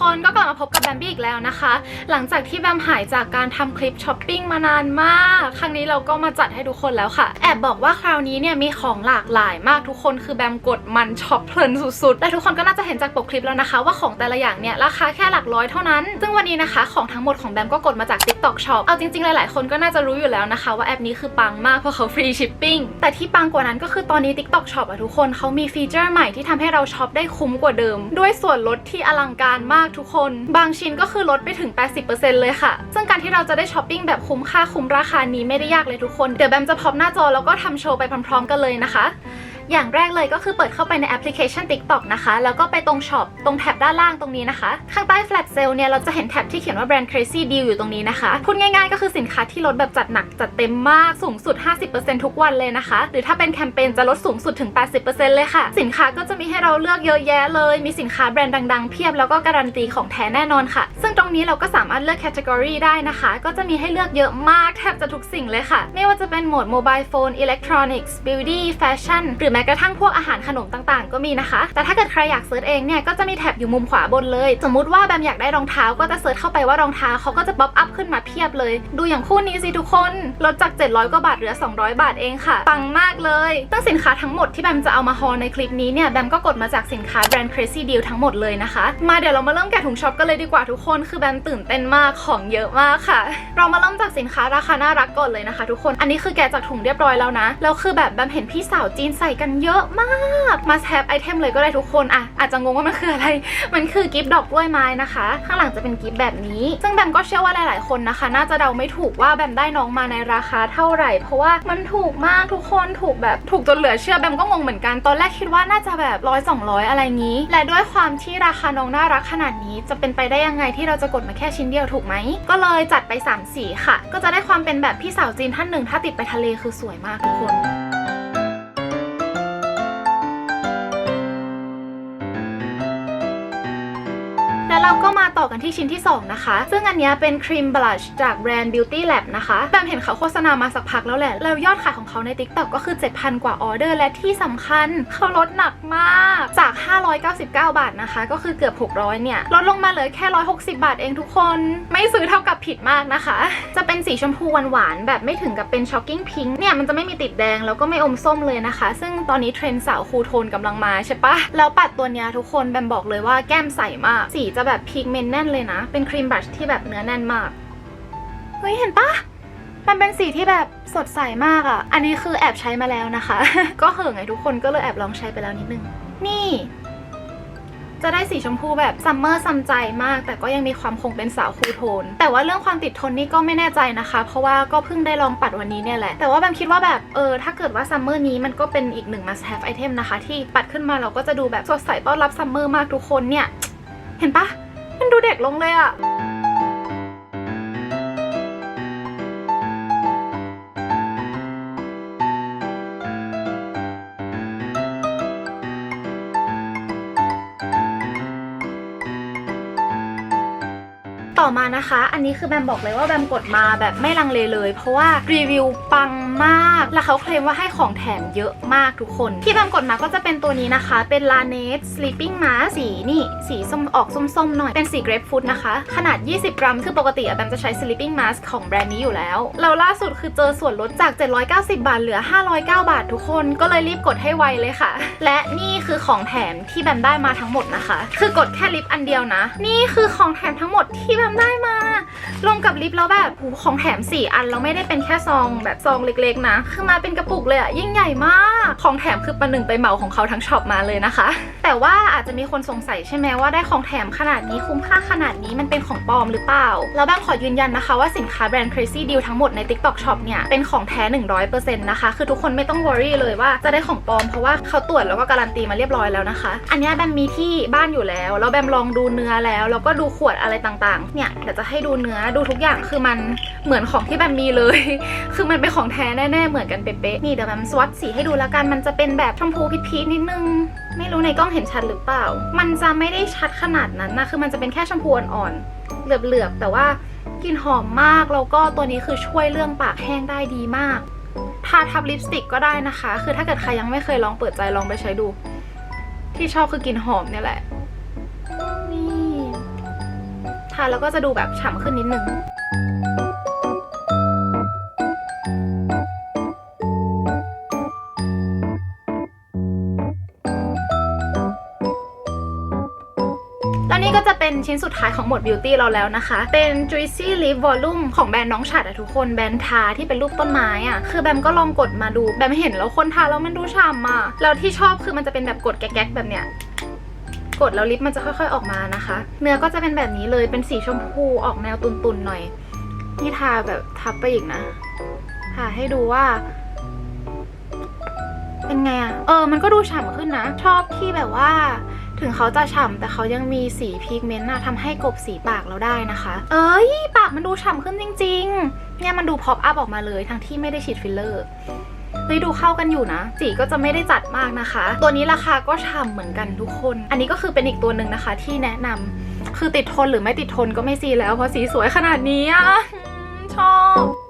สวัสดีค่ะทุกคนก็กลับมาพบกับแบมบี้อีกแล้วนะคะ หลังจากที่แบมหายจากการทำคลิปช้อปปิ้งมานานมาก ครั้งนี้เราก็มาจัดให้ทุกคนแล้วค่ะ แอบบอกว่าคราวนี้เนี่ยมีของหลากหลายมากทุกคนคือแบมกดมันช็อปเพลินสุดๆและทุกคนก็น่าจะเห็นจากปกคลิปแล้วนะคะ ว่าของแต่ละอย่างเนี่ยราคาแค่หลักร้อยเท่านั้น ซึ่งวันนี้นะคะของทั้งหมดของแบมก็กดมาจาก TikTok Shop เอาจริงๆหลายๆคนก็น่าจะรู้อยู่แล้วนะคะ ว่าแอปนี้คือปังมากเพราะเขาฟรีชิปปิ้งแต่ที่ปังกว่านั้นก็คือตอนนี้ TikTok Shop อะทุกคนเขามีฟีเจอร์ใหม่ที่ทำให้เราช็อปได้คุ้มกว่าเดิม ด้วยส่วนลดที่อลังการมากทุกคน บางชิ้นก็คือลดไปถึง 80%เลยค่ะ ซึ่งการที่เราจะได้ช้อปปิ้งแบบคุ้มค่าคุ้มราคานี้ไม่ได้ยากเลยทุกคน เดี๋ยวแบมจะพอบหน้าจอแล้วก็ทำโชว์ไปพร้อมๆ กันเลยนะคะ อย่างแรกเลยก็คือเปิดเข้าไปในแอปพลิเคชัน TikTok นะคะ แล้วก็ไปตรงช็อปตรงแท็บด้านล่างตรงนี้นะคะ ข้างใต้ Flat Sale เนี่ยเราจะเห็นแท็บที่เขียนว่า Brand Crazy Deal อยู่ตรงนี้นะคะพูดง่ายๆ ก็คือสินค้าที่ลดแบบจัดหนักจัดเต็มมากสูงสุด 50%ทุกวันเลยนะคะ หรือถ้าเป็นแคมเปญจะลดสูงสุดถึง 80%เลยค่ะ สินค้าก็จะมีให้เราเลือกเยอะแยะเลย มีสินค้าแบรนด์ดังๆ เพียบแล้วก็การันตีของแท้แน่นอนค่ะ ซึ่งตรงนี้เราก็สามารถเลือกแคตตากรีได้นะคะ ก็จะมีให้เลือกเยอะมากแทบจะทุกสิ่งเลยค่ะ ไม่ว่าจะเป็นโหมด Mobile Phone Electronics Beauty Fashion หรือแม้กระทั่งพวกอาหารขนมต่างๆ ก็มีนะคะ แต่ถ้าเกิดใครอยากเซิร์ชเองเนี่ยก็จะมีแท็บอยู่มุมขวาบนเลย สมมุติว่าแบมอยากได้รองเท้าก็จะเซิร์ชเข้าไปว่ารองเท้าเขาก็จะป๊อปอัพขึ้นมาเพียบเลย ดูอย่างคู่นี้สิทุกคนลดจาก 700กว่าบาทเหลือ 200 บาทเองค่ะปังมากเลยซึ่งสินค้าทั้งหมดที่แบมจะเอามาฮอลในคลิปนี้เนี่ยแบมก็กดมาจากสินค้าแบรนด์ Crazy Deal ทั้งหมดเลยนะคะ มาเดี๋ยวเรามาเริ่มแกะถุงช็อปกันเลยดีกว่าทุกคนคือแบมตื่นเต้นมากของเยอะมากค่ะ เรามาเริ่มจากสินค้าราคาน่ารักก่อนเลยนะคะ ทุกคนอันนี้คือแกะจากถุงเรียบร้อยแล้วนะแล้วคือแบบแบมเห็นพี่สาวจีนใส่กันเยอะมากมาแทบไอเทมเลยก็ได้ทุกคนอะอาจจะงงว่ามันคืออะไร มันคือกิฟต์ดอกกล้วยไม้นะคะ ข้างหลังจะเป็นกิฟต์แบบนี้ ซึ่งแบมก็เชื่อว่าหลาย ๆ คนนะคะ น่าจะเดาไม่ถูกว่าแบมได้น้องมาในราคาเท่าไหร่ เพราะว่ามันถูกมากทุกคนถูกแบบถูกจนเหลือเชื่อแบมก็งงเหมือนกันตอนแรกคิดว่าน่าจะแบบร้อยสองร้อยอะไรงี้ และด้วยความที่ราคาน้องน่ารักขนาดนี้ จะเป็นไปได้ยังไงที่เราจะกดมาแค่ชิ้นเดียวถูกไหมก็เลยจัดไป3สีค่ะ ก็จะได้ความเป็นแบบพี่สาวจีนท่านหนึ่งถ้าติดไปทะเลคือสวยมากทุกคน เราก็มาต่อกันที่ชิ้นที่ 2 นะคะ ซึ่งอันนี้เป็นครีมบลัชจากแบรนด์ Beauty Lab นะคะแบมเห็นเขาโฆษณามาสักพักแล้วแหละ แล้วยอดขายของเขาใน TikTok ก็คือ 7,000 กว่าออเดอร์ และที่สำคัญเขาลดหนักมากจาก 599 บาทนะคะ ก็คือเกือบ 600 เนี่ย ลดลงมาเหลือแค่ 160 บาทเองทุกคน ไม่ซื้อเท่ากับผิดมากนะคะ จะเป็นสีชมพูหวานๆแบบไม่ถึงกับเป็นช็อกกิ้งพิงค์เนี่ยมันจะไม่มีติดแดงแล้วก็ไม่อมส้มเลยนะคะ ซึ่งตอนนี้เทรนด์สาวคูโทนกำลังมาใช่ปะแล้วปัดตัวเนี้ยทุกคนแบมบอกเลยว่าแก้มใสมากสีจะแบบพิกเมนต์แน่นเลยนะ เป็นครีมบลัชที่แบบเนื้อแน่นมาก เฮ้ย เห็นปะมันเป็นสีที่แบบสดใสมากอะ่ะ อันนี้คือแอบใช้มาแล้วนะคะ ก็เหิงไงทุกคนก็เลยแอบลองใช้ไปแล้วนิดนึง นี่ จะได้สีชมพูแบบซัมเมอร์ซัมใจมาก แต่ก็ยังมีความคงเป็นสาวคูลโทน แต่ว่าเรื่องความติดทนนี่ก็ไม่แน่ใจนะคะ เพราะว่าก็เพิ่งได้ลองปัดวันนี้เนี่ยแหละ แต่ว่าแบมคิดว่าแบบเออถ้าเกิดว่าซัมเมอร์นี้มันก็เป็นอีกหนึ่ง must have item นะคะ ที่ปัดขึ้นมาเราก็จะดูแบบสดใสต้อนรับซัมเมอร์มากทุกคนเนี่ย เห็นปะมันดูเด็กลงเลยอะ ต่อมานะคะ อันนี้คือแบมบอกเลยว่าแบมกดมาแบบไม่ลังเลเลย เพราะว่ารีวิวปังมาก แล้วเขาเคลมว่าให้ของแถมเยอะมากทุกคน ที่แบมกดมาก็จะเป็นตัวนี้นะคะ เป็น Laneige Sleeping Mask สีนี่สีส้มออกส้มๆหน่อยเป็นสี Grapefruit นะคะ ขนาด 20 กรัม คือปกติอะแบมจะใช้ Sleeping Mask ของแบรนด์นี้อยู่แล้วแล้วล่าสุดคือเจอส่วนลดจาก 790 บาทเหลือ 509 บาททุกคนก็เลยรีบกดให้ไวเลยค่ะ และนี่คือของแถมที่แบมได้มาทั้งหมดนะคะ คือกดแค่ลิปอันเดียวนะ นี่คือของแถมทั้งหมดที่แบมได้มารวมกับลิปแล้วแบบหูของแถม 4 อันแล้วไม่ได้เป็นแค่ซองแบบซองเล็กๆนะ คือมาเป็นกระปุกเลยอะยิ่งใหญ่มาก ของแถมคือประหนึ่งไปเหมาของเขาทั้งช็อปมาเลยนะคะ แต่ว่าอาจจะมีคนสงสัยใช่ไหมว่าได้ของแถมขนาดนี้คุ้มค่าขนาดนี้มันเป็นของปลอมหรือเปล่า แล้วแบงขอยืนยันนะคะว่าสินค้าแบรนด์ Crazy Deal ทั้งหมดใน TikTok Shop เนี่ยเป็นของแท้ 100%นะคะ คือทุกคนไม่ต้อง worry เลยว่าจะได้ของปลอมเพราะว่าเขาตรวจแล้วก็การันตีมาเรียบร้อยแล้วนะคะ อันนี้แบมมีที่บ้านอยู่แล้วแล้วแบมลองดูเนื้อแล้วแล้วก็ดูขวดอะไรต่างๆเนี่ยเดี๋ยวจะให้ดูเนื้อดูทุกอย่างคือมันเหมือนของที่แบมมีเลย คือมันเป็นของแท้แน่ๆเหมือนกันเป๊ะๆนี่เดี๋ยวแบมสวัสดสีให้ดูแล้วกันมันจะเป็นแบบชมพูพีชๆนิดนึง ไม่รู้ในกล้องเห็นชัดหรือเปล่า มันจะไม่ได้ชัดขนาดนั้นนะคือมันจะเป็นแค่ชมพูอ่อนๆเหลือบๆแต่ว่ากลิ่นหอมมากแล้วก็ตัวนี้คือช่วยเรื่องปากแห้งได้ดีมากทาทับลิปสติกก็ได้นะคะ คือถ้าเกิดใครยังไม่เคยลองเปิดใจลองไปใช้ดู ที่ชอบคือกลิ่นหอมเนี่ยแหละ แล้วก็จะดูแบบฉ่ำขึ้นนิดนึงแล้วนี่ก็จะเป็นชิ้นสุดท้ายของหมวดบิวตี้เราแล้วนะคะ เป็น Juicy Lip Volume ของแบรนด์น้องฉัดอะทุกคน แบรนด์ทาที่เป็นรูปต้นไม้อะคือแบมก็ลองกดมาดู แบมเห็นแล้วคนทาแล้วมันดูฉ่ำอะแล้วที่ชอบคือมันจะเป็นแบบกดแก๊กๆแบบเนี้ย กดแล้วลิปมันจะค่อย ๆออกมานะคะ เนื้อก็จะเป็นแบบนี้เลยเป็นสีชมพูออกแนวตุนๆหน่อยนี่ทาแบบทับไปอีกนะทาให้ดูว่า เป็นไงอะเออ มันก็ดูฉ่ำขึ้นนะ ชอบที่แบบว่าถึงเขาจะฉ่ำแต่เขายังมีสีพิกเมนต์นะทำให้กบสีปากเราได้นะคะ เอ้ย ปากมันดูฉ่ำขึ้นจริง ๆ เนี่ยมันดูพอปอัพออกมาเลย ทั้งที่ไม่ได้ฉีดฟิลเลอร์ เฮ้ยดูเข้ากันอยู่นะ สีก็จะไม่ได้จัดมากนะคะ ตัวนี้ราคาก็ฉ่ำเหมือนกันทุกคน อันนี้ก็คือเป็นอีกตัวหนึ่งนะคะที่แนะนำคือติดทนหรือไม่ติดทนก็ไม่ซีแล้วเพราะสีสวยขนาดนี้อะชอบ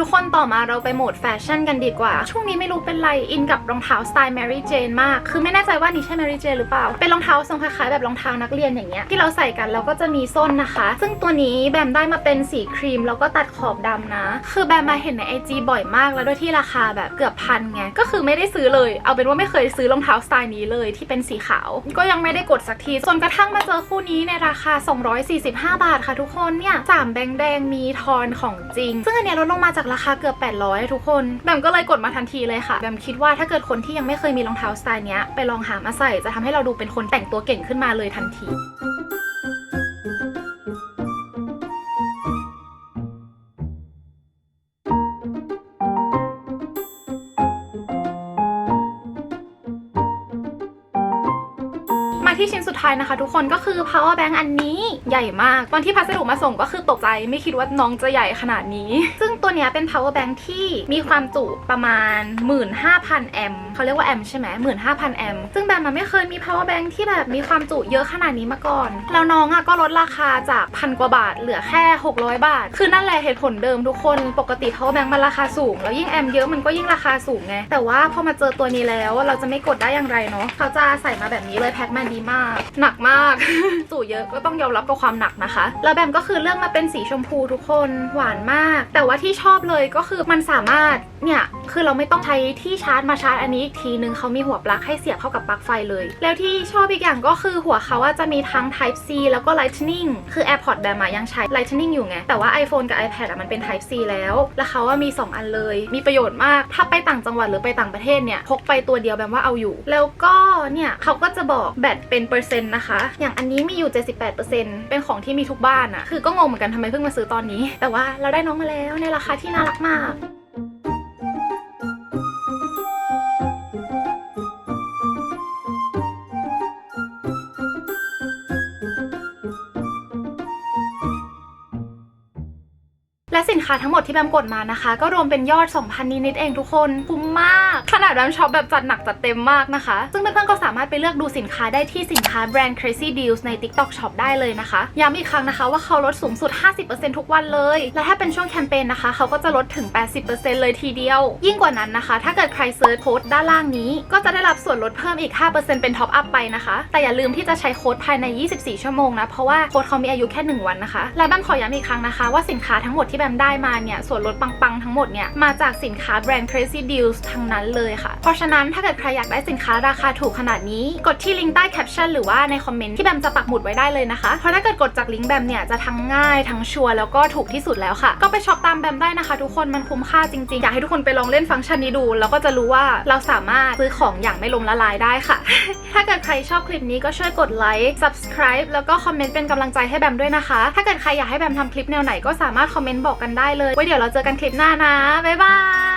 ทุกคนต่อมาเราไปโหมดแฟชั่นกันดีกว่า ช่วงนี้ไม่รู้เป็นไรอินกับรองเท้าสไตล์ Mary Jane มาก คือไม่แน่ใจว่านี่ใช่ Mary Jane หรือเปล่า เป็นรองเท้าทรงคล้ายๆแบบรองเท้านักเรียนอย่างเงี้ยที่เราใส่กันแล้วก็จะมีส้นนะคะ ซึ่งตัวนี้แบมได้มาเป็นสีครีมแล้วก็ตัดขอบดำนะ คือแบมมาเห็นใน IG บ่อยมากแล้วด้วยที่ราคาแบบเกือบพันไงก็คือไม่ได้ซื้อเลย เอาเป็นว่าไม่เคยซื้อรองเท้าสไตล์นี้เลยที่เป็นสีขาว ก็ยังไม่ได้กดสักทีจนกระทั่งมาเจอคู่นี้ในราคา 245 บาทค่ะทุกคนเนี่ยสามแบงแดงมีทอนของจริง ซึ่งอันเนี้ยลดลงมาจากราคาเกือบ 800 ทุกคนแบมก็เลยกดมาทันทีเลยค่ะแบมคิดว่าถ้าเกิดคนที่ยังไม่เคยมีรองเท้าสไตล์นี้ไปลองหามาใส่จะทำให้เราดูเป็นคนแต่งตัวเก่งขึ้นมาเลยทันทีมาที่ชิ้นสุดท้ายนะคะทุกคนก็คือ power bank อันนี้ ใหญ่มากตอนที่พัสดุมาส่งก็คือตกใจไม่คิดว่าน้องจะใหญ่ขนาดนี้ ซึ่งตัวเนี้ยเป็น power bank ที่มีความจุประมาณ 15,000 แอมเขาเรียกว่าแอมใช่ไหม15,000 แอมซึ่งแบมมันไม่เคยมี power bank ที่แบบมีความจุเยอะขนาดนี้มาก่อน แล้วน้องอะก็ลดราคาจากพันกว่าบาทเหลือแค่ 600 บาท คือนั่นแหละเหตุผลเดิมทุกคนปกติ power bank มันราคาสูง แล้วยิ่งแอมเยอะมันก็ยิ่งราคาสูงไงแต่ว่าพอมาเจอตัวนี้แล้วเราจะไม่กดได้อย่างไรเนาะเขาจะใส่มาแบบนี้เลยแพ็คมาดีมาก หนักมากสูเยอะก็ต้องยอมรับกับความหนักนะคะ แล้วแบมก็คือเลือกมาเป็นสีชมพูทุกคนหวานมาก แต่ว่าที่ชอบเลยก็คือมันสามารถเนี่ยคือเราไม่ต้องใช้ที่ชาร์จมาชาร์จอันนี้อีกทีนึงเขามีหัวปลั๊กให้เสียบเข้ากับปลั๊กไฟเลย แล้วที่ชอบอีกอย่างก็คือหัวเขาว่าจะมีทั้ง Type C แล้วก็ Lightning คือ AirPods แบมยังใช้ Lightning อยู่ไง แต่ว่า iPhone กับ iPad อะมันเป็น Type C แล้ว แล้วเขาว่ามี 2 อันเลย มีประโยชน์มาก ถ้าไปต่างจังหวัดหรือไปต่างประเทศเนี่ยพกไปตัวเดียวแบมว่าเอาอยู่ แล้วก็เนี่ยเขาก็จะบอกแบตเป็นเปอร์เซ็นต์นะคะ อย่างอันนี้มีอยู่ 78%เเป็นของที่มีทุกบ้านอะคือก็งงเหมือนกันทำไมเพิ่งมาซื้อตอนนี้ แต่ว่าเราได้น้องมาแล้วในราคาที่น่ารักมาก และสินค้าทั้งหมดที่แบมกดมานะคะ ก็รวมเป็นยอด 2,000 นิดๆเองทุกคนคุ้มมาก ขนาดแบมช็อปแบบจัดหนักจัดเต็มมากนะคะ ซึ่งเพื่อนๆก็สามารถไปเลือกดูสินค้าได้ที่สินค้าแบรนด์ Crazy Deals ใน TikTok Shop ได้เลยนะคะย้ำอีกครั้งนะคะว่าเขาลดสูงสุด 50%ทุกวันเลย และถ้าเป็นช่วงแคมเปญนะคะ เขาก็จะลดถึง 80%เลยทีเดียว ยิ่งกว่านั้นนะคะ ถ้าเกิดใครเซิร์ชโค้ดด้านล่างนี้ ก็จะได้รับส่วนลดเพิ่มอีก 5%เป็นท็อปอัพไปนะคะแต่อย่าลืมที่จะใช้โค้ดภายใน 24 ชั่วโมงนะเพราะว่าโค้ดเขามีอายุแค่ 1 วันนะคะและแบมขอย้ำอีกครั้งนะคะว่าสินค้าทั้งหมดที่แบมได้มาเนี่ยส่วนลดปังๆทั้งหมดเนี่ยมาจากสินค้าแบรนด์ Crazy Deals ทั้งนั้นเลยค่ะ เพราะฉะนั้นถ้าเกิดใครอยากได้สินค้าราคาถูกขนาดนี้ กดที่ลิงก์ใต้แคปชั่นหรือว่าในคอมเมนต์ที่แบมจะปักหมุดไว้ได้เลยนะคะ เพราะถ้าเกิดกดจากลิงก์แบมเนี่ยจะทั้งง่ายทั้งชัวร์แล้วก็ถูกที่สุดแล้วค่ะ ก็ไปช็อปตามแบมได้นะคะ ทุกคนมันคุ้มค่าจริงๆ อยากให้ทุกคนไปลองเล่นฟังก์ชันนี้ดู แล้วก็จะรู้ว่าเราสามารถซื้อของอย่างไม่ล้มละลายได้ค่ะถ้าเกิดใครชอบคลิปนี้ก็ช่วยกดไลค์ subscribe แล้วก็คอมเมนต์เป็นกำลังใจให้แบมด้วยนะคะ ถ้าเกิดใครอยากให้แบมทำคลิปแนวไหนก็สามารถคอมเมนต์บอกกันได้เลยไว้เดี๋ยวเราเจอกันคลิปหน้านะ บ๊ายบาย